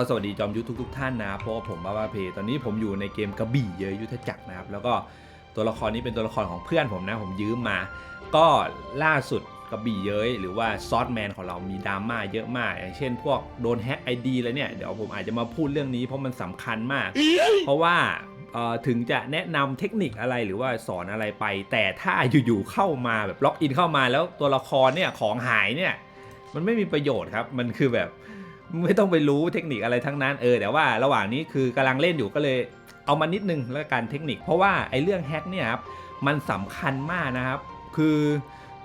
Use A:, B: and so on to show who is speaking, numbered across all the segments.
A: ก็สวัสดีจอมยุทธทุกๆท่านนะครับเพราะว่าผมบ้าบ้าเพตอนนี้ผมอยู่ในเกมกระบี่เยอะยุทธจักรนะครับ แล้วก็ตัวละครนี้เป็นตัวละครของเพื่อนผมนะผมยืมมา ก็ล่าสุดกระบี่เย้ยหรือว่าซอสแมนของเรามีดราม่าเยอะมาก อย่างเช่นพวกโดนแฮ็กไอดีแล้วเนี่ย เดี๋ยวผมอาจจะมาพูดเรื่องนี้เพราะมันสำคัญมาก เพราะว่าเอ่อถึงจะแนะนำเทคนิคอะไรหรือว่าสอนอะไรไป แต่ถ้าอยู่ๆเข้ามาแบบล็อกอินเข้ามาแล้วตัวละครเนี่ยของหายเนี่ย มันไม่มีประโยชน์ครับ มันคือแบบ ไม่ต้องไปรู้เทคนิคอะไรทั้งนั้นเออแต่ว่าระหว่างนี้คือกำลังเล่นอยู่ก็เลยเอามานิดนึงแล้วกันเทคนิค เพราะว่าไอ้เรื่องแฮกเนี่ยครับมันสำคัญมากนะครับ คือ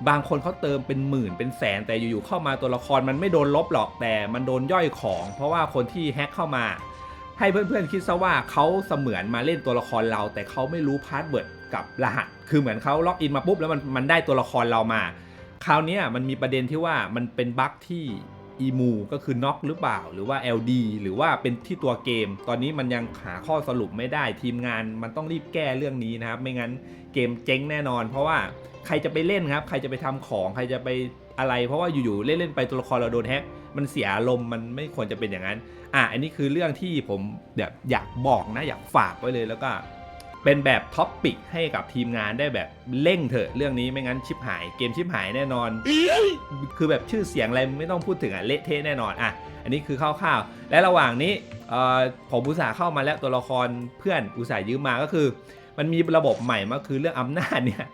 A: บางคนเขาเติมเป็นหมื่นเป็นแสน แต่อยู่ๆเข้ามาตัวละครมันไม่โดนลบหรอกแต่มันโดนย่อยของ เพราะว่าคนที่แฮกเข้ามา ให้เพื่อนๆคิดซะว่าเขาเสมือนมาเล่นตัวละครเรา แต่เขาไม่รู้พาสเวิร์ดกับรหัส คือเหมือนเขาล็อกอินมาปุ๊บแล้วมันมันได้ตัวละครเรามา คราวนี้มันมีประเด็นที่ว่ามันเป็นบั๊กที่ อีมูก็คือน็อกหรือเปล่า หรือว่า LD หรือว่าเป็นที่ตัวเกม ตอนนี้มันยังหาข้อสรุปไม่ได้ทีมงานมันต้องรีบแก้เรื่องนี้นะครับ ไม่งั้นเกมเจ๊งแน่นอน เพราะว่าใครจะไปเล่นครับ ใครจะไปทำของใครจะไปอะไรเพราะว่าอยู่ๆเล่นๆไปตัวละครเราโดนแฮกมันเสียอารมณ์มันไม่ควรจะเป็นอย่างนั้น อะอันนี้คือเรื่องที่ผมแบบอยากบอกนะอยากฝากไว้เลยแล้วก็ เป็นแบบท็อปปิกให้กับทีมงานได้แบบเร่งเถอะเรื่องนี้ไม่งั้นชิปหายเกมชิปหายแน่นอน คือแบบชื่อเสียงอะไรไม่ต้องพูดถึงอะเละเทะแน่นอนอะอันนี้คือคร่าวๆและระหว่างนี้ผมอุตส่าห์เข้ามาแล้วตัวละครเพื่อนอุตส่าห์ยืมมาก็คือ มันมีระบบใหม่มาคือเรื่องอำนาจเนี่ย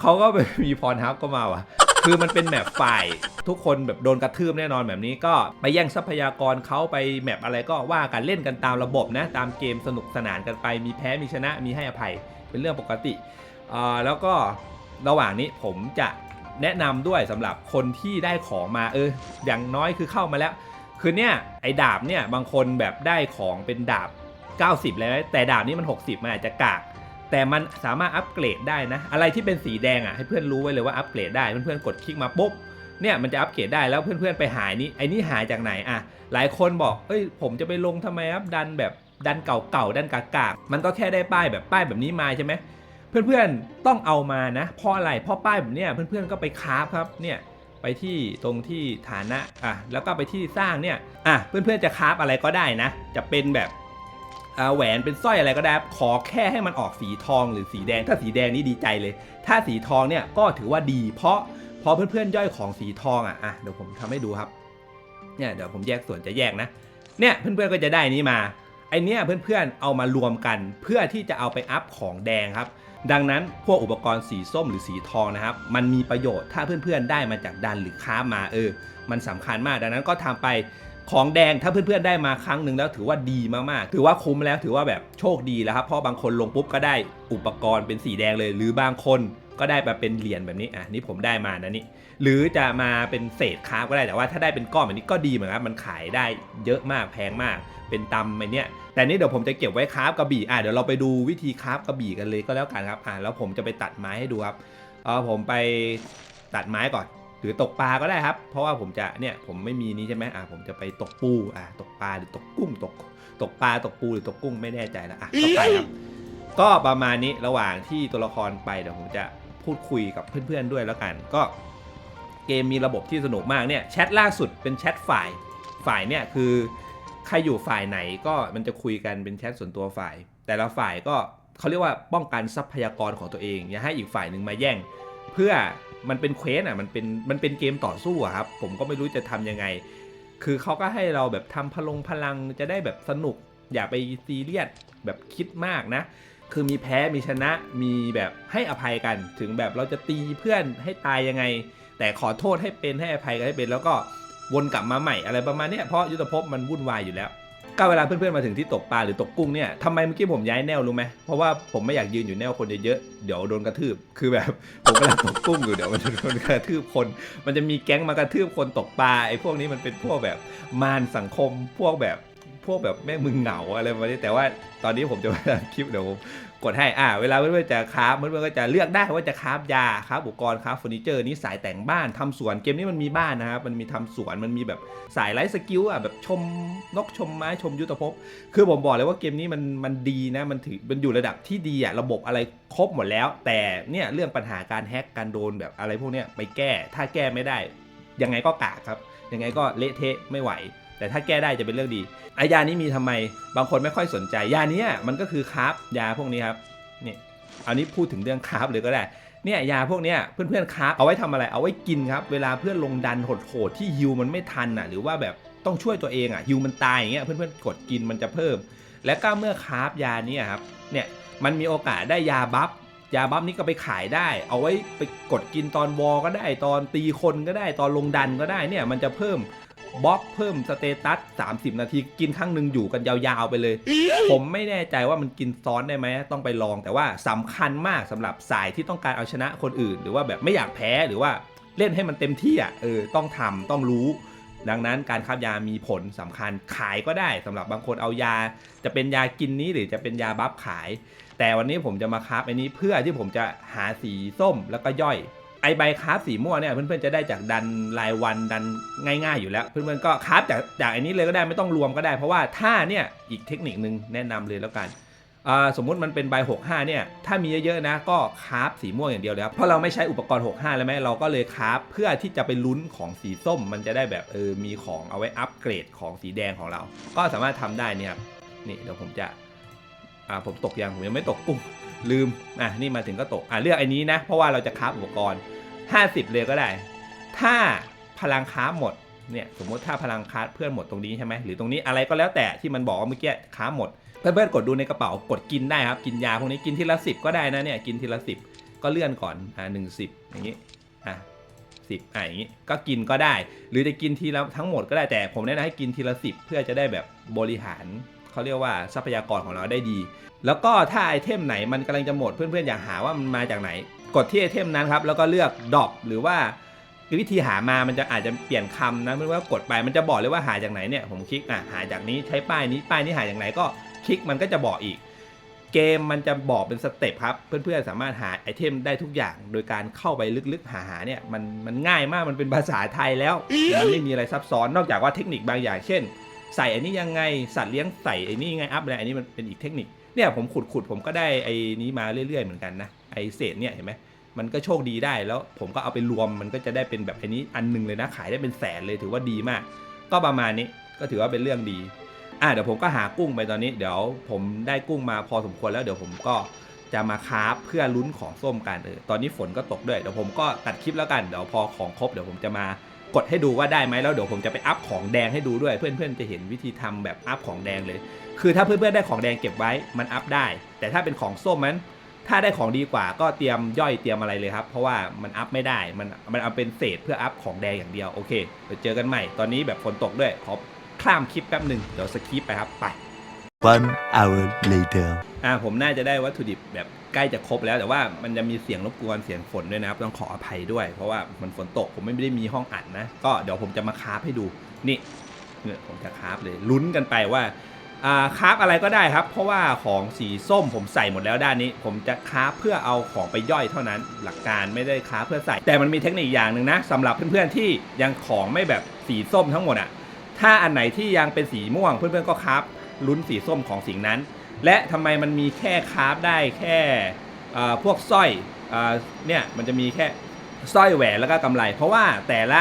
A: เขาก็ไปมีพรทับก็มาว่ะ คือมันเป็นแมปฝ่ายทุกคนแบบโดนกระทืบแน่นอนแบบนี้ก็ไปแย่งทรัพยากรเขาไปแมปอะไรก็ว่ากันเล่นกันตามระบบนะ ตามเกมสนุกสนานกันไป มีแพ้มีชนะมีให้อภัยเป็นเรื่องปกติอ่าแล้วก็ระหว่างนี้ผมจะแนะนำด้วยสำหรับคนที่ได้ของมาเออ อย่างน้อยคือเข้ามาแล้ว คือเนี่ยไอ้ดาบเนี่ยบางคนแบบได้ของเป็นดาบ 90เลยนะแต่ดาบนี้มัน 60มันอาจจะกาก แต่มันสามารถอัปเกรดได้นะ อะไรที่เป็นสีแดงอะให้เพื่อนรู้ไว้เลยว่าอัปเกรดได้ เพื่อนๆกดคลิกมาปุ๊บเนี่ยมันจะอัปเกรดได้แล้วเพื่อนๆไปหายนี้ไอ้นี่หายจากไหนอะหลายคนบอกเอ้ยผมจะไปลงทำไมครับดันแบบดันเก่าๆดันกากๆมันก็แค่ได้ป้ายแบบป้ายแบบนี้มาใช่ไหมเพื่อนๆต้องเอามานะเพราะอะไรเพราะป้ายแบบเนี้ยเพื่อนๆก็ไปคราฟครับเนี่ยไปที่ตรงที่ฐานะอะแล้วก็ไปที่สร้างเนี่ยอะเพื่อนๆจะคราฟอะไรก็ได้นะ จะเป็นแบบ แหวนเป็นสร้อยอะไรก็ได้ ขอแค่ให้มันออกสีทองหรือสีแดง ถ้าสีแดงนี่ดีใจเลย ถ้าสีทองเนี่ยก็ถือว่าดี เพราะพอเพื่อนๆย่อยของสีทองอะอะเดี๋ยวผมทำให้ดูครับเนี่ยเดี๋ยวผมแยกส่วนจะแยกนะเนี่ยเพื่อนๆก็จะได้นี้มาไอเนี้ยเพื่อนๆเอามารวมกันเพื่อที่จะเอาไปอัพของแดงครับ ดังนั้นพวกอุปกรณ์สีส้มหรือสีทองนะครับ มันมีประโยชน์ถ้าเพื่อนๆได้มาจากดันหรือค้ามาเออ มันสำคัญมากดังนั้นก็ทำไป ของแดงถ้าเพื่อนๆได้มาครั้งหนึ่งแล้วถือว่าดีมากๆ ถือว่าคุ้มแล้วถือว่าแบบโชคดีแล้วครับเพราะบางคนลงปุ๊บก็ได้อุปกรณ์เป็นสีแดงเลย หรือบางคนก็ได้มาเป็นเหรียญแบบนี้อะนี่ผมได้มานะนี่หรือจะมาเป็นเศษคราฟก็ได้แต่ว่าถ้าได้เป็นก้อนแบบนี้ก็ดีเหมือนกันมันขายได้เยอะมากแพงมาก เป็นตำไอเนี้ยแต่นี่เดี๋ยวผมจะเก็บไว้คราฟกระบี่อะเดี๋ยวเราไปดูวิธีคราฟกระบี่กันเลยก็แล้วกันครับอะแล้วผมจะไปตัดไม้ให้ดูครับเออผมไปตัดไม้ก่อน หรือตกปลาก็ได้ครับ เพราะว่าผมจะเนี่ยผมไม่มีนี้ใช่ไหมอะผมจะไปตกปูอะตกปลาหรือตกกุ้งตกตกปลาตกปูหรือตกกุ้งไม่แน่ใจแล้วอะก็ไปครับก็ประมาณนี้ระหว่างที่ตัวละครไปเดี๋ยวผมจะพูดคุยกับเพื่อนๆด้วยแล้วกัน ก็เกมมีระบบที่สนุกมากเนี่ยแชทล่าสุดเป็นแชทฝ่ายฝ่ายเนี่ยคือใครอยู่ฝ่ายไหนก็มันจะคุยกันเป็นแชทส่วนตัวฝ่าย แต่ละฝ่ายก็เขาเรียกว่าป้องกันทรัพยากรของตัวเอง อย่าให้อีกฝ่ายหนึ่งมาแย่ง เพื่อ มันเป็นเควสอะมันเป็นมันเป็นเกมต่อสู้อะครับผมก็ไม่รู้จะทำยังไง คือเขาก็ให้เราแบบทำพลงพลังจะได้แบบสนุก อย่าไปซีเรียสแบบคิดมากนะ คือมีแพ้มีชนะมีแบบให้อภัยกัน ถึงแบบเราจะตีเพื่อนให้ตายยังไง แต่ขอโทษให้เป็นให้อภัยกันให้เป็น แล้วก็วนกลับมาใหม่อะไรประมาณนี้เพราะยุทธภพมันวุ่นวายอยู่แล้ว ก็เวลาเพื่อนๆมาถึงที่ตกปลาหรือตกกุ้งเนี่ยทำไมเมื่อกี้ผมย้ายแนวรู้ไหมเพราะว่าผมไม่อยากยืนอยู่แนวคนเยอะๆเดี๋ยวโดนกระทืบคือแบบผมกำลังตกกุ้งอยู่เดี๋ยวมันจะโดนกระทืบคน มันจะมีแก๊งมากระทืบคนตกปลาไอ้พวกนี้มันเป็นพวกแบบมารสังคมพวกแบบ พวกแบบแม่มึงเหงาอะไรประมาณนี้แต่ว่าตอนนี้ผมจะมาคลิปเดี๋ยวผมกดให้อ่าเวลาเพื่อนๆจะคราฟเพื่อนๆก็จะเลือกได้ว่าจะคราฟยาคราฟอุปกรณ์คราฟเฟอร์นิเจอร์นี่สายแต่งบ้านทำสวนเกมนี้มันมีบ้านนะครับมันมีทำสวนมันมีแบบสายไลฟ์สกิลอะแบบชมนกชมไม้ชมยุทธภพ คือผมบอกเลยว่าเกมนี้มันมันดีนะมันถือมันอยู่ระดับที่ดีอะระบบอะไรครบหมดแล้ว แต่เนี่ยเรื่องปัญหาการแฮ็กการโดนแบบอะไรพวกเนี้ยไปแก้ถ้าแก้ไม่ได้ยังไงก็กากครับยังไงก็เละเทะไม่ไหว แต่ถ้าแก้ได้จะเป็นเรื่องดีไอยานี้มีทำไม บางคนไม่ค่อยสนใจ ยาเนี้ยมันก็คือคราฟยาพวกนี้ครับ นี่ เอันนี้พูดถึงเรื่องคราฟเลยก็ได้ เนี่ยยาพวกเนี้ยเพื่อนๆคราฟเอาไว้ทำอะไร เอาไว้กินครับ เวลาเพื่อนลงดันโหดๆที่ฮิวมันไม่ทันอะ หรือว่าแบบต้องช่วยตัวเองอะฮิวมันตายอย่างเงี้ย เพื่อนๆกดกินมันจะเพิ่ม และก็เมื่อคราฟยานี่ยครับ เนี่ยมันมีโอกาสได้ยาบัฟยาบัฟนี้ก็ไปขายได้ เอาไว้ไปกดกินตอนวอก็ได้ ตอนตีคนก็ได้ ตอนลงดันก็ได้ เนี่ยมันจะเพิ่ม บล็อกเพิ่มสเตตัส 30 นาที กินครั้งหนึ่งอยู่กันยาวๆไปเลย ผมไม่แน่ใจว่ามันกินซ้อนได้ไหมต้องไปลอง แต่ว่าสำคัญมากสำหรับสายที่ต้องการเอาชนะคนอื่น หรือว่าแบบไม่อยากแพ้หรือว่าเล่นให้มันเต็มที่อะเออต้องทำต้องรู้ดังนั้นการคาบยามีผลสำคัญขายก็ได้สำหรับบางคนเอายา จะเป็นยากินนี้หรือจะเป็นยาบัฟขาย แต่วันนี้ผมจะมาคราฟอันนี้เพื่อที่ผมจะหาสีส้มแล้วก็ย่อยไอใบคราฟสีม่วงเนี่ยเพื่อนๆจะได้จากดันรายวันดันง่ายๆอยู่แล้ว เพื่อนๆก็คราฟจากจากอันนี้เลยก็ได้ไม่ต้องรวมก็ได้ เพราะว่าถ้าเนี่ยอีกเทคนิคนึงแนะนำเลยแล้วกันสมมุติมันเป็นใบ 65 เนี่ย ถ้ามีเยอะๆนะ ก็คราฟสีม่วงอย่างเดียวเลยครับเพราะเราไม่ใช้อุปกรณ์ 65 แล้วไหมเราก็เลยคราฟเพื่อที่จะไปลุ้นของสีส้ม มันจะได้แบบเออ มีของเอาไว้อัปเกรดของสีแดงของเรา ก็สามารถทำได้เนี่ยครับ นี่เดี๋ยวผมจะ อ่า ผมตกยัง ผมยังไม่ตกอุ้มลืม อะ นี่มาถึงก็ตก อะ เลือกไอันนี้นะ เพราะว่าเราจะคราฟอุปกรณ์ 50 เลยก็ได้ ถ้าพลังคราหมดเนี่ยสมมติถ้าพลังคราเพื่อนหมดตรงนี้ใช่ไหมหรือตรงนี้อะไรก็แล้วแต่ที่มันบอกว่าเมื่อกี้คราหมด เพื่อนๆกดดูในกระเป๋ากดกินได้ครับกินยาพวกนี้กินทีละสิบก็ได้นะเนี่ยกินทีละสิบก็เลื่อนก่อนอ่าหนึ่งสิบอย่างนี้อะสิบอะอย่างนี้ก็กินก็ได้ หรือจะกินทีละทั้งหมดก็ได้แต่ผมแนะนำให้กินทีละสิบเพื่อจะได้แบบบริหารเขาเรียกว่าทรัพยากรของเราได้ดี แล้วก็ถ้าไอเทมไหนมันกำลังจะหมดเพื่อนๆอยากหาว่ามันมาจากไหน กดที่ไอเทมนั้นครับแล้วก็เลือกดรอปหรือว่าวิธีหามามันจะอาจจะเปลี่ยนคำนะไม่ว่ากดไปมันจะบอกเลยว่าหาจากไหนเนี่ยผมคลิกอะหาจากนี้ใช้ป้ายนี้ป้ายนี้หาจากไหนก็คลิกมันก็จะบอกอีก เกมมันจะบอกเป็นสเต็ปครับ เพื่อนๆสามารถหาไอเทมได้ทุกอย่าง โดยการเข้าไปลึกๆ หาหาเนี่ยมันมันง่ายมากมันเป็นภาษาไทยแล้วมันไม่มีอะไรซับซ้อนนอกจากว่าเทคนิคบางอย่างเช่น ใส่อันนี้ยังไงสัตว์เลี้ยงใส่อ้นี่ยังไงอัพอะไรอันนี้มันเป็นอีกเทคนิคเนี่ยผมขุดขุดๆผมก็ได้ไอ้นี้มาเรื่อยๆเหมือนกันนะ ไอเศษเนี่ยเห็นไหมมันก็โชคดีได้แล้วผมก็เอาไปรวมมันก็จะได้เป็นแบบอันนี้อันหนึงเลยนะขายได้เป็นแสนเลยถือว่าดีมาก ก็ประมาณนี้ก็ถือว่าเป็นเรื่องดีอะเดี๋ยวผมก็หากุ้งไปตอนนี้ เดี๋ยวผมได้กุ้งมาพอสมควรแล้วเดี๋ยวผมก็จะมาคาฟเพื่อลุ้นของส้มกันเออตอนนี้ฝนก็ตกด้วยเดี๋ยวผมก็ตัดคลิปแล้วกันเดี๋ยวพอของครบเดี๋ยวผมจะมากดให้ดูว่าได้ไหมแล้วเดี๋ยวผมจะไปอัพของแดงให้ดูด้วย เพื่อนๆจะเห็นวิธีทำแบบอัพของแดงเลย คือถ้าเพื่อนๆได้ของแดงเก็บไว้มันอัพได้ แต่ถ้าเป็นของส้มมัน ถ้าได้ของดีกว่าก็เตรียมย่อยเตรียมอะไรเลยครับ เพราะว่ามันอัพไม่ได้ มันมันเอาเป็นเศษเพื่ออัพของแดงอย่างเดียว โอเคเดี๋ยวเจอกันใหม่ ตอนนี้แบบฝนตกด้วย ขอข้ามคลิปแป๊บหนึ่งเดี๋ยวสคิปไปครับ ไป
B: One hour later.
A: อ่าผมน่าจะได้วัตถุดิบแบบใกล้จะครบแล้ว แต่ว่ามันจะมีเสียงรบกวนเสียงฝนด้วยนะครับ ต้องขออภัยด้วย เพราะว่ามันฝนตกผมไม่ได้มีห้องอัดนะ ก็เดี๋ยวผมจะมาคราฟให้ดู นี่เนี่ยผมจะคราฟเลยลุ้นกันไปว่า อ่าคราฟอะไรก็ได้ครับ เพราะว่าของสีส้มผมใส่หมดแล้วด้านนี้ ผมจะคราฟเพื่อเอาของไปย่อยเท่านั้น หลักการไม่ได้คราฟเพื่อใส่ แต่มันมีเทคนิคอย่างหนึ่งนะสำหรับเพื่อนๆที่ยังของไม่แบบสีส้มทั้งหมดอะถ้าอันไหนที่ยังเป็นสีม่วงเพื่อนๆก็คราฟลุ้นสีส้มของสิ่งนั้น และทำไมมันมีแค่คราฟได้แค่พวกสร้อยเอ่อเนี่ยมันจะมีแค่สร้อยแหวนแล้วก็กำไร เพราะว่าแต่ละ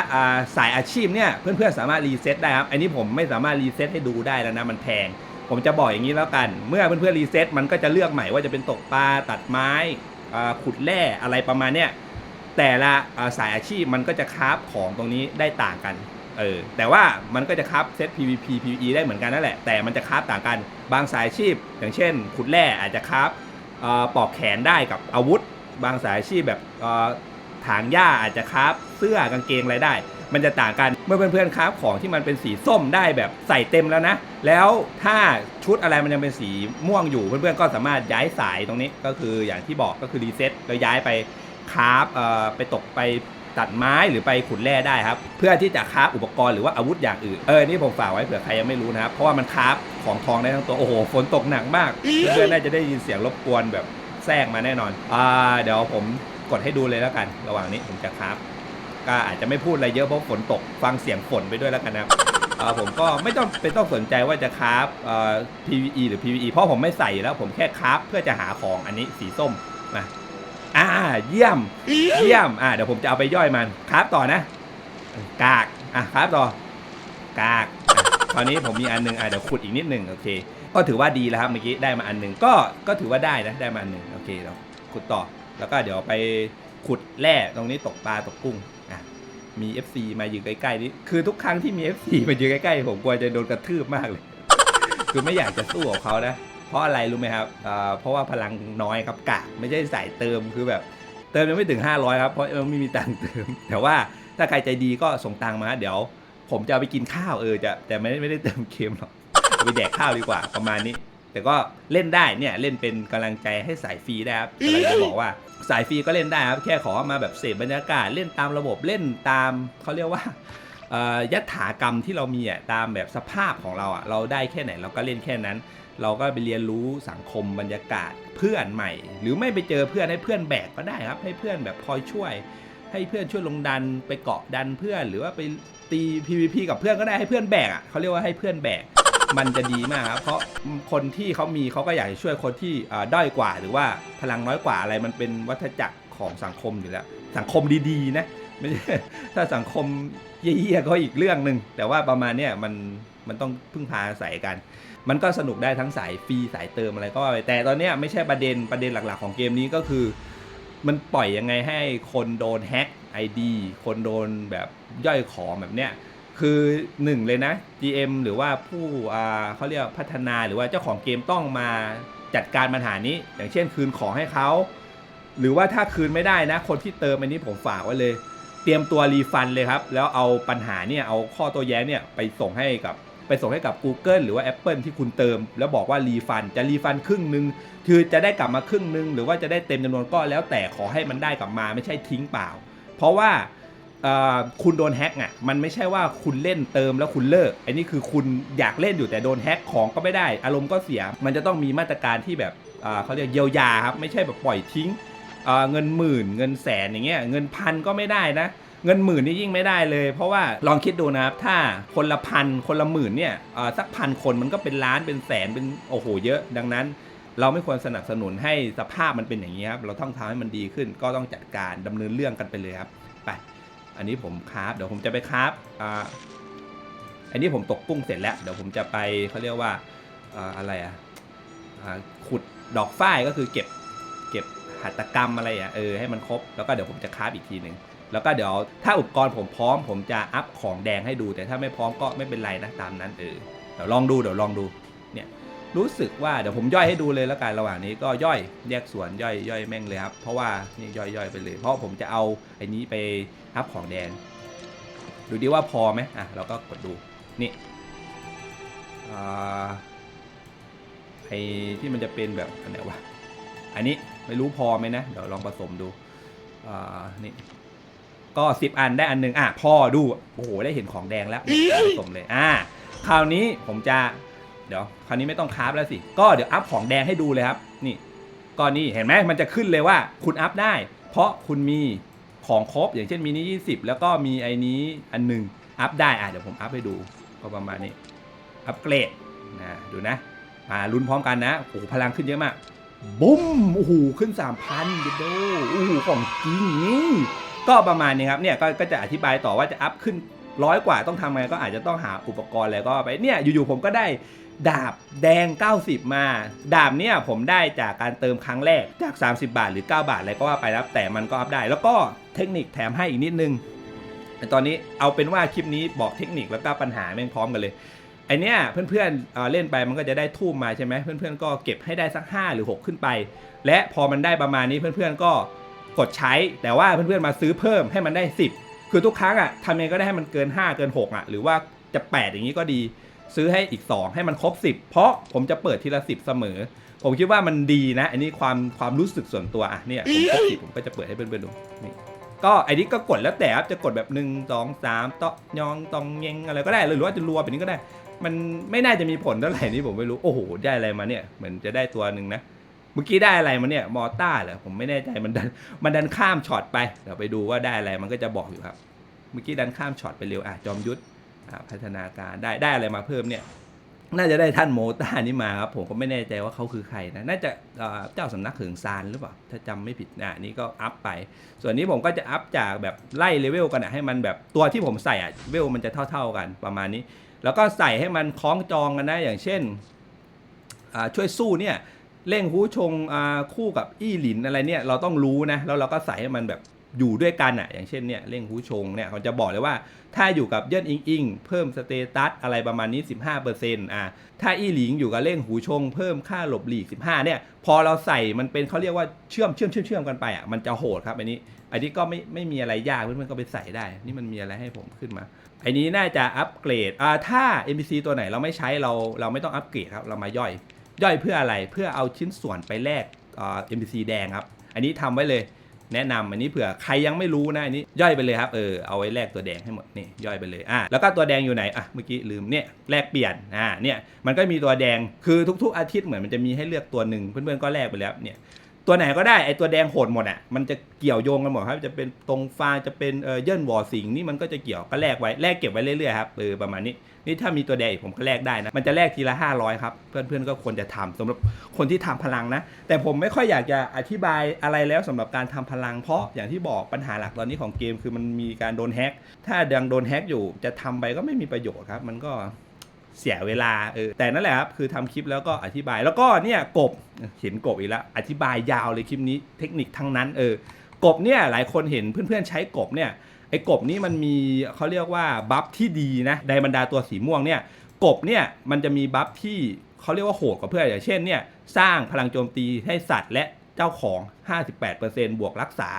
A: สายอาชีพเนี่ยเพื่อนๆสามารถรีเซ็ตได้ครับ อันนี้ผมไม่สามารถรีเซ็ตให้ดูได้แล้วนะมันแพง ผมจะบอกอย่างนี้แล้วกัน เมื่อเพื่อนๆรีเซ็ตมันก็จะเลือกใหม่ว่าจะเป็นตกปลาตัดไม้ขุดแร่อะไรประมาณเนี้ยแต่ละสายอาชีพมันก็จะคราฟของตรงนี้ได้ต่างกันเออแต่ว่ามันก็จะคราฟเซต PVP PVE ได้เหมือนกันนั่นแหละ แต่มันจะคราฟต่างกันบางสายอาชีพ อย่างเช่น ขุดแร่อาจจะคราฟปอกแขนได้กับอาวุธ บางสายอาชีพแบบถางหญ้าอาจจะคราฟเสื้อกางเกงอะไรได้ มันจะต่างกัน เมื่อเพื่อนๆคราฟของที่มันเป็นสีส้มได้แบบใส่เต็มแล้วนะ แล้วถ้าชุดอะไรมันยังเป็นสีม่วงอยู่เพื่อนๆก็สามารถย้ายสายตรงนี้ก็คืออย่างที่บอกก็คือรีเซ็ตแล้วย้ายไปคราฟเอ่อไปตกไปตัดไม้หรือไปขุดแร่ได้ครับ เพื่อที่จะคราฟอุปกรณ์หรือว่าอาวุธอย่างอื่นเออนี่ผมฝากไว้เผื่อใครยังไม่รู้นะครับ เพราะว่ามันคราฟของทองได้ทั้งตัว โอ้โหฝนตกหนักมาก เพื่อนๆน่าจะได้ยินเสียงรบกวนแบบแทรกมาแน่นอนอ่าเดี๋ยวผมกดให้ดูเลยแล้วกัน ระหว่างนี้ผมจะคราฟ ก็อาจจะไม่พูดอะไรเยอะเพราะฝนตกฟังเสียงฝนไปด้วยแล้วกันนะครับอ่าผมก็ไม่ต้องเป็นต้องสนใจว่าจะคราฟเอ่อ PVE หรือ PVE เพราะผมไม่ใส่อยู่แล้วผมแค่คราฟเพื่อจะหาของอันนี้สีส้มมาอ่า เยี่ยม เยี่ยม อ่าเดี๋ยวผมจะเอาไปย่อยมันครับต่อนะ กาก อะครับต่อ กากอะคราวนี้ผมมีอันหนึงอะเดี๋ยวขุดอีกนิดหนึ่งโอเค ก็ถือว่าดีแล้วครับเมื่อกี้ได้มาอันหนึ่งก็ก็ถือว่าได้นะได้มาอันหนึ่งโอเคเราขุดต่อแล้วก็เดี๋ยวไปขุดแร่ตรงนี้ตกปลาตกกุ้งอะ มี FC มาอยู่ใกล้ๆนี่คือทุกครั้งที่มี FC มาอยู่ใกล้ๆผมกลัวจะโดนกระทืบมากเลย คือไม่อยากจะสู้กับเขานะ เพราะอะไรรู้ไหมครับอ่าเพราะว่าพลังน้อยครับกะไม่ใช่สายเติมคือแบบ เติมยังไม่ถึง 500 ครับ เพราะไม่มีตังค์เติม แต่ว่าถ้าใครใจดีก็ส่งตังค์มา เดี๋ยว ผมจะเอาไปกินข้าวเออจะแต่ไม่ได้ไม่ได้เติมเค็มหรอกเอาไปแดกข้าวดีกว่าประมาณนี้ แต่ก็เล่นได้เนี่ยเล่นเป็นกำลังใจให้สายฟรีได้ครับกำลังจะบอกว่าสายฟรีก็เล่นได้ครับ แค่ขอมาแบบเสพบรรยากาศเล่นตามระบบเล่นตามเขาเรียกว่าเอ่อยัตถากรรมที่เรามีอะตามแบบสภาพของเราอะเราได้แค่ไหนเราก็เล่นแค่นั้น เราก็ไปเรียนรู้สังคมบรรยากาศเพื่อนใหม่ หรือไม่ไปเจอเพื่อนให้เพื่อนแบกก็ได้ครับ ให้เพื่อนแบบคอยช่วย ให้เพื่อนช่วยลงดันไปเกาะดันเพื่อน หรือว่าไปตี PVP กับเพื่อนก็ได้ให้เพื่อนแบกอะเขาเรียกว่าให้เพื่อนแบก มันจะดีมากครับเพราะคนที่เขามีเขาก็อยากจะช่วยคนที่ด้อยกว่า หรือว่าพลังน้อยกว่าอะไรมันเป็นวัฏจักรของสังคมอยู่แล้ว สังคมดีๆนะไม่ใช่ถ้าสังคมเยี่ยๆก็อีกเรื่องหนึ่งแต่ว่าประมาณเนี้ยมันมันต้องพึ่งพาอาศัยกัน มันก็สนุกได้ทั้งสายฟรีสายเติมอะไรก็ว่าไปแต่ตอนเนี้ยไม่ใช่ประเด็นประเด็นหลักๆของเกมนี้ก็คือ มันปล่อยยังไงให้คนโดนแฮ็ก ID คนโดนแบบย่อยของแบบเนี้ย คือหนึ่งเลยนะ GM หรือว่าผู้เขาเรียกพัฒนาหรือว่าเจ้าของเกมต้องมาจัดการปัญหานี้ อย่างเช่นคืนของให้เขา หรือว่าถ้าคืนไม่ได้นะ คนที่เติมอันนี้ผมฝากไว้เลย เตรียมตัวรีฟันเลยครับ แล้วเอาปัญหาเนี่ยเอาข้อตัวแย้งเนี่ยไปส่งให้กับไปส่งให้กับ Google หรือว่า Apple ที่คุณเติม แล้วบอกว่ารีฟันจะรีฟันครึ่งหนึ่งคือจะได้กลับมาครึ่งหนึ่งหรือว่าจะได้เต็มจำนวนก็แล้วแต่ขอให้มันได้กลับมาไม่ใช่ทิ้งเปล่า เพราะว่า คุณโดนแฮ็กอะมันไม่ใช่ว่าคุณเล่นเติมแล้วคุณเลิกอันนี้คือคุณอยากเล่นอยู่แต่โดนแฮ็กของก็ไม่ได้ อารมณ์ก็เสีย มันจะต้องมีมาตรการที่แบบเขาเรียกเยียวยาครับไม่ใช่แบบปล่อยทิ้งเงินหมื่น เงินแสนอย่างเงี้ยเงินพันก็ไม่ได้นะเงินหมื่นนี่ยิ่งไม่ได้เลย เพราะว่าลองคิดดูนะครับถ้าคนละพันคนละหมื่นเนี่ยสักพันคนมันก็เป็นล้านเป็นแสนเป็นโอ้โหเยอะ ดังนั้นเราไม่ควรสนับสนุนให้สภาพมันเป็นอย่างนี้ครับเราต้องทำให้มันดีขึ้น ก็ต้องจัดการดำเนินเรื่องกันไปเลยครับไป อันนี้ผมคราฟเดี๋ยวผมจะไปคราฟอ่าอันนี้ผมตกกุ้งเสร็จแล้ว เดี๋ยวผมจะไปเขาเรียกว่าอ่าอะไรอะอ่าขุดดอกฝ้ายก็คือเก็บเก็บหัตถกรรมอะไรอะเออให้มันครบแล้วก็เดี๋ยวผมจะคราฟอีกทีหนึ่งแล้วก็เดี๋ยวถ้าอุปกรณ์ผมพร้อม ผมจะอัพของแดงให้ดู แต่ถ้าไม่พร้อมก็ไม่เป็นไรนะตามนั้นเออเดี๋ยวลองดูเดี๋ยวลองดู รู้สึกว่าเดี๋ยวผมย่อยให้ดูเลยแล้วกันระหว่างนี้ก็ย่อยแยกส่วนย่อยย่อยแม่งเลยครับ เพราะว่านี่ย่อยย่อยไปเลย เพราะผมจะเอาไอ้นี้ไปอัพของแดงดูดิว่าพอไหมอะเราก็กดดูนี่อ่าไอ้ที่มันจะเป็นแบบอันไหนวะอันนี้ไม่รู้พอไหมนะ เดี๋ยวลองผสมดูอ่านี่ก็สิบอันได้อันหนึ่งอะพอดูโอ้โหได้เห็นของแดงแล้วผสมเลยอ่าคราวนี้ผมจะ เดี๋ยวคราวนี้ไม่ต้องคราฟแล้วสิ ก็เดี๋ยวอัพของแดงให้ดูเลยครับ นี่ก็นี่เห็นไหมมันจะขึ้นเลยว่าคุณอัพได้ เพราะคุณมีของครบอย่างเช่นมีนี้20 แล้วก็มีไอ้นี้อันหนึ่งอัพได้อะเดี๋ยวผมอัพให้ดูก็ประมาณนี้อัพเกรดนะดูนะมาลุ้นพร้อมกันนะโอ้โหพลังขึ้นเยอะมากบุ้มโอ้โหขึ้น 3,000เดโดโอ้โหของจริงนี่ก็ประมาณนี้ครับเนี่ยก็ก็จะอธิบายต่อว่าจะอัพขึ้นร้อยกว่าต้องทำไงก็อาจจะต้องหาอุปกรณ์อะไรก็ไปเนี่ยอยู่ๆผมก็ได้ ดาบแดง 90 มา ดาบเนี่ยผมได้จากการเติมครั้งแรกจาก 30 บาทหรือ 9 บาทอะไรก็ว่าไปครับแต่มันก็อัพได้ แล้วก็เทคนิคแถมให้อีกนิดนึงตอนนี้เอาเป็นว่าคลิปนี้บอกเทคนิคแล้วก็ปัญหาแม่งพร้อมกันเลยไอเนี้ยเพื่อนๆเเล่นไปมันก็จะได้ทูบมาใช่ไหมเพื่อนๆก็เก็บให้ได้สัก 5 หรือ 6 ขึ้นไป และพอมันได้ประมาณนี้เพื่อนๆก็กดใช้ แต่ว่าเพื่อนๆมาซื้อเพิ่มให้มันได้ 10 คือทุกครั้งอะทำยังไงก็ได้ให้มันเกิน 5 เกิน6อะหรือว่าจะ 8 อย่างนี้ก็ดี ซื้อให้อีก 2 ให้มันครบ 10 เพราะผมจะเปิดทีละ 10 เสมอ ผมคิดว่ามันดีนะ อันนี้ความความรู้สึกส่วนตัวอะเนี่ยผมครบ10ผมก็จะเปิดให้เพื่อนๆดูนี่ก็ไอ้นี้ก็กดแล้วแต่ครับจะกดแบบ 1 2 3ตอยองตองเยงอะไรก็ได้หรือว่าจะรัวแบบนี้ก็ได้ มันไม่น่าจะมีผลเท่าไหร่นี่ผมไม่รู้โอ้โหได้อะไรมาเนี่ยเหมือนจะได้ตัวหนึ่งนะเมื่อกี้ได้อะไรมาเนี่ยมอต้าเหรอผมไม่แน่ใจมันดันมันดันข้ามช็อตไปเดี๋ยวไปดูว่าได้อะไรมันก็จะบอกอยู่ครับ เมื่อกี้ดันข้ามช็อตไปเร็วอะจอมยุทธอะ พัฒนาการได้ได้อะไรมาเพิ่มเนี่ยน่าจะได้ท่านโมต้านี่มาครับผมก็ไม่แน่ใจว่าเขาคือใครนะน่าจะเจ้าสำนักเหิงซานหรือเปล่าถ้าจำไม่ผิดอะนี่ก็อัพไป ส่วนนี้ผมก็จะอัพจากแบบไล่เลเวลกันอะให้มันแบบตัวที่ผมใส่อะเลเวลมันจะเท่า ๆกันประมาณนี้ แล้วก็ใส่ให้มันคล้องจองกันนะอย่างเช่นช่วยสู้เนี่ยเล่งฮูชงคู่กับอี้หลินอะไรเนี่ยเราต้องรู้นะแล้วเราก็ใส่ให้มันแบบ อยู่ด้วยกันอะอย่างเช่นเนี่ยเล่งฮูชงเนี่ยเขาจะบอกเลยว่าถ้าอยู่กับเยินอิงอิงเพิ่มสเตตัสอะไรประมาณนี้ 15%อ่าถ้าอี้หลิงอยู่กับเล่งหูชง เพิ่มค่าหลบหลีก 15เนี่ยพอเราใส่มันเป็นเขาเรียกว่าเชื่อมเชื่อมเชื่อมเชื่อมกันไปอะมันจะโหดครับอันนี้ อันนี้ก็ไม่ไม่มีอะไรยากเพื่อนๆก็ไปใส่ได้ นี่มันมีอะไรให้ผมขึ้นมาอันนี้น่าจะอัปเกรดอ่าถ้า NPC ตัวไหนเราไม่ใช้เราเราไม่ต้องอัปเกรดครับเรามาย่อย ย่อยเพื่ออะไรเพื่อเอาชิ้นส่วนไปแลกอ่า NPC แดงครับอันนี้ทำไว้เลย แนะนำอันนี้เผื่อใครยังไม่รู้นะอันนี้ย่อยไปเลยครับเออเอาไว้แลกตัวแดงให้หมดนี่ย่อยไปเลยอะแล้วก็ตัวแดงอยู่ไหนอะเมื่อกี้ลืมเนี่ยแลกเปลี่ยนอ่าเนี่ยมันก็มีตัวแดงคือทุก ๆ อาทิตย์เหมือนมันจะมีให้เลือกตัวหนึ่งเพื่อนๆก็แลกไปแล้วเนี่ยตัวไหนก็ได้ไอตัวแดงโหดหมดอะมันจะเกี่ยวโยงกันหมดครับจะเป็นตรงฟ้าจะเป็นเออเยื่นวอสิงนี่มันก็จะเกี่ยวก็แลกไว้แลกเก็บไว้เรื่อยๆครับเออประมาณนี้ นี่ถ้ามีตัวแดงอีกผมก็แลกได้นะ มันจะแลกทีละ 500 ครับ เพื่อนๆก็ควรจะทำสำหรับคนที่ทำพลังนะ แต่ผมไม่ค่อยอยากจะอธิบายอะไรแล้วสำหรับการทำพลังเพราะอย่างที่บอกปัญหาหลักตอนนี้ของเกมคือมันมีการโดนแฮ็กถ้ายังโดนแฮ็กอยู่จะทำไปก็ไม่มีประโยชน์ครับ มันก็เสียเวลาเออแต่นั่นแหละครับคือทำคลิปแล้วก็อธิบายแล้วก็เนี่ยกบเห็นกบอีกแล้วอธิบายยาวเลยคลิปนี้เทคนิคทั้งนั้นเออกบเนี่ยหลายคนเห็นเพื่อนๆใช้กบเนี่ย ไอ้กบนี่มันมีเขาเรียกว่าบัฟที่ดีนะในบรรดาตัวสีม่วงเนี่ยกบเนี่ยมันจะมีบัฟที่เขาเรียกว่าโหดกว่าเพื่อนอย่างเช่นเนี่ยสร้างพลังโจมตีให้สัตว์และเจ้าของ 58%บวกรักษา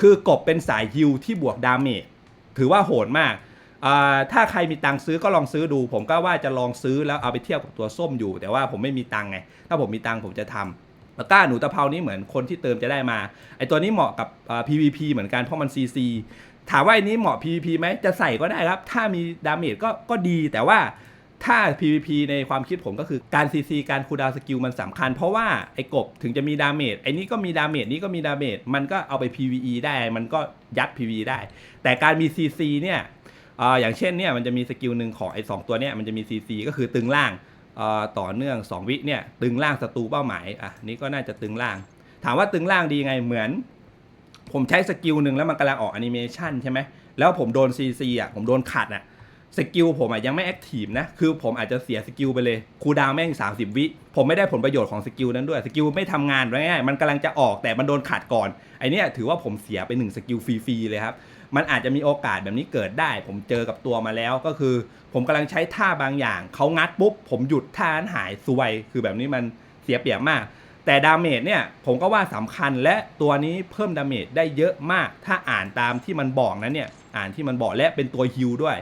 A: คือกบเป็นสายฮิลที่บวกดาเมจถือว่าโหดมากอ่าถ้าใครมีตังซื้อก็ลองซื้อดู ผมก็ว่าจะลองซื้อแล้วเอาไปเทียบกับตัวส้มอยู่ แต่ว่าผมไม่มีตังไง ถ้าผมมีตังผมจะทำแล้วก็หนูตะเภานี่เหมือนคนที่เติมจะได้มา ไอตัวนี้เหมาะกับ PVP เหมือนกันเพราะมัน CC ถามว่าอันนี้เหมาะ PVP ไหมจะใส่ก็ได้ครับ ถ้ามีดาเมจก็ก็ดี แต่ว่าถ้า PVP ในความคิดผมก็คือการ CC การคูลดาวน์สกิลมันสำคัญ เพราะว่าไอ้กบถึงจะมีดาเมจไอ้นี้ก็มีดาเมจนี้ก็มีดาเมจมันก็เอาไป PVE ได้ มันก็ยัด PVE ได้ แต่การมี CC เนี่ยอย่างเช่นเนี่ยมันจะมีสกิลหนึ่งของไอ้สองตัวเนี่ยมันจะมี CC ก็คือตึงล่างต่อเนื่อง 2 วิเนี่ยตึงล่างศัตรูเป้าหมายอะนี่ก็น่าจะตึงล่าง ถามว่าตึงล่างดีไงเหมือน ผมใช้สกิลหนึ่งแล้วมันกำลังออกแอนิเมชันใช่ไหมแล้วผมโดน CC อะผมโดนขัดอะสกิลผมอะยังไม่แอคทีฟนะ คือผมอาจจะเสียสกิลไปเลยคูดาวแม่ง 30 วิ ผมไม่ได้ผลประโยชน์ของสกิลนั้นด้วย สกิลไม่ทำงานง่ายๆมันกำลังจะออกแต่มันโดนขัดก่อน ไอเนี้ยถือว่าผมเสียไปหนึ่งสกิลฟรีๆเลยครับ มันอาจจะมีโอกาสแบบนี้เกิดได้ ผมเจอกับตัวมาแล้วก็คือ ผมกำลังใช้ท่าบางอย่าง เขางัดปุ๊บ ผมหยุดท่านั้นหายซวย คือแบบนี้มันเสียเปรียบมาก แต่ดาเมจเนี่ยผมก็ว่าสำคัญและตัวนี้เพิ่มดาเมจได้เยอะมาก ถ้าอ่านตามที่มันบอกนะเนี่ยอ่านที่มันบอกและเป็นตัวฮิลด้วย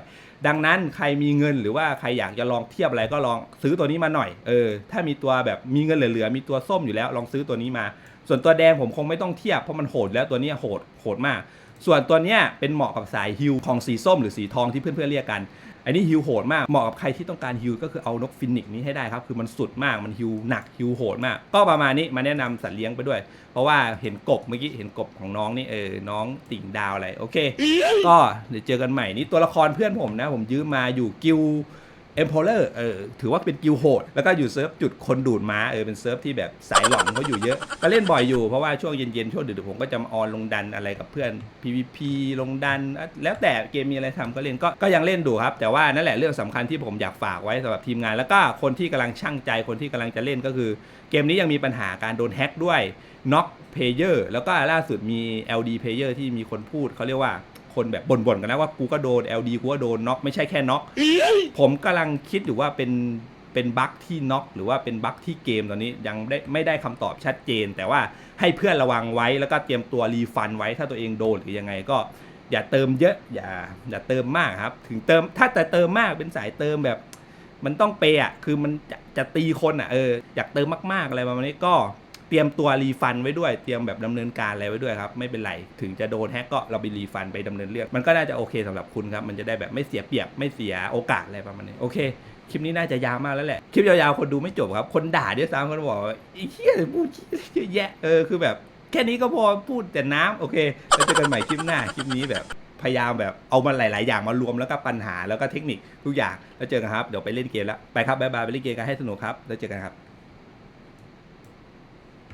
A: ดังนั้นใครมีเงินหรือว่าใครอยากจะลองเทียบอะไรก็ลองซื้อตัวนี้มาหน่อยเออถ้ามีตัวแบบมีเงินเหลือๆมีตัวส้มอยู่แล้วลองซื้อตัวนี้มา ส่วนตัวแดงผมคงไม่ต้องเทียบเพราะมันโหดแล้วตัวนี้โหดโหดมาก ส่วนตัวเนี้ยเป็นเหมาะกับสายฮิลของสีส้มหรือสีทองที่เพื่อนๆเรียกกัน อันนี้ฮิวโหดมากเหมาะกับใครที่ต้องการฮิวก็คือเอานกฟินิกซ์นี้ให้ได้ครับ คือมันสุดมากมันฮิวหนักฮิวโหดมาก ก็ประมาณนี้มาแนะนำสัตว์เลี้ยงไปด้วย เพราะว่าเห็นกบเมื่อกี้เห็นกบของน้องนี่เออน้องติ่งดาวอะไรโอเค ก็เดี๋ยวเจอกันใหม่นี่ตัวละครเพื่อนผมนะ ผมยืมมาอยู่กิว เอ็มโพเลอร์เออถือว่าเป็นกิลโหด แล้วก็อยู่เซิร์ฟจุดคนดูดม้าเออเป็นเซิร์ฟที่แบบสายหลอนเขาอยู่เยอะ ก็เล่นบ่อยอยู่เพราะว่าช่วงเย็นๆ ช่วงดึกๆผมก็จะมาออนลงดันอะไรกับเพื่อน PVP ลงดัน แล้วแต่เกมมีอะไรทำก็เล่นก็ก็ยังเล่นดูครับ แต่ว่านั่นแหละเรื่องสำคัญที่ผมอยากฝากไว้สำหรับทีมงาน แล้วก็คนที่กำลังช่างใจคนที่กำลังจะเล่นก็คือ เกมนี้ยังมีปัญหาการโดนแฮ็กด้วยน็อกเพลเยอร์แล้วก็ล่าสุดมี LD เพลเยอร์ที่มีคนพูดเขาเรียกว่า คนแบบบ่นๆกันนะว่ากูก็โดน LD กูก็โดนน็อกไม่ใช่แค่น็อกผมกำลังคิดอยู่ว่าเป็นเป็นบั๊กที่น็อกหรือว่าเป็นบั๊กที่เกมตอนนี้ยังได้ไม่ได้คำตอบชัดเจน แต่ว่าให้เพื่อนระวังไว้แล้วก็เตรียมตัวรีฟันไว้ถ้าตัวเองโดนหรือยังไงก็ อย่าเติมเยอะอย่าอย่าเติมมากครับ ถึงเติมถ้าแต่เติมมากเป็นสายเติมแบบ มันต้องเปย์อะคือมันจะจะตีคนอะเอออยากเติมมากๆอะไรประมาณนี้ก็ เตรียมตัวรีฟันไว้ด้วย เตรียมแบบดำเนินการอะไรไว้ด้วยครับ ไม่เป็นไร ถึงจะโดนแฮกก็เราไปรีฟันไปดำเนินเรื่อง มันก็น่าจะโอเคสำหรับคุณครับ มันจะได้แบบไม่เสียเปรียบ ไม่เสียโอกาสอะไรประมาณนี้ โอเค คลิปนี้น่าจะยาวมากแล้วแหละ คลิปยาวๆ คนดูไม่จบครับ คนด่าด้วยซ้ำคนบอกว่าไอ้เหี้ยพูดเยอะแยะ เออ คือแบบ แค่นี้ก็พอพูดแต่น้ำโอเคแล้วเจอกันใหม่คลิปหน้า คลิปนี้แบบพยายามแบบเอามันหลาย ๆ อย่างมารวมแล้วก็ปัญหาแล้วก็เทคนิคทุกอย่าง แล้วเจอกันครับ เดี๋ยวไปเล่นเกมแล้ว ไปครับบายบายไปเล่นเกมกันให้สนุกครับ แล้วเจอกันครับ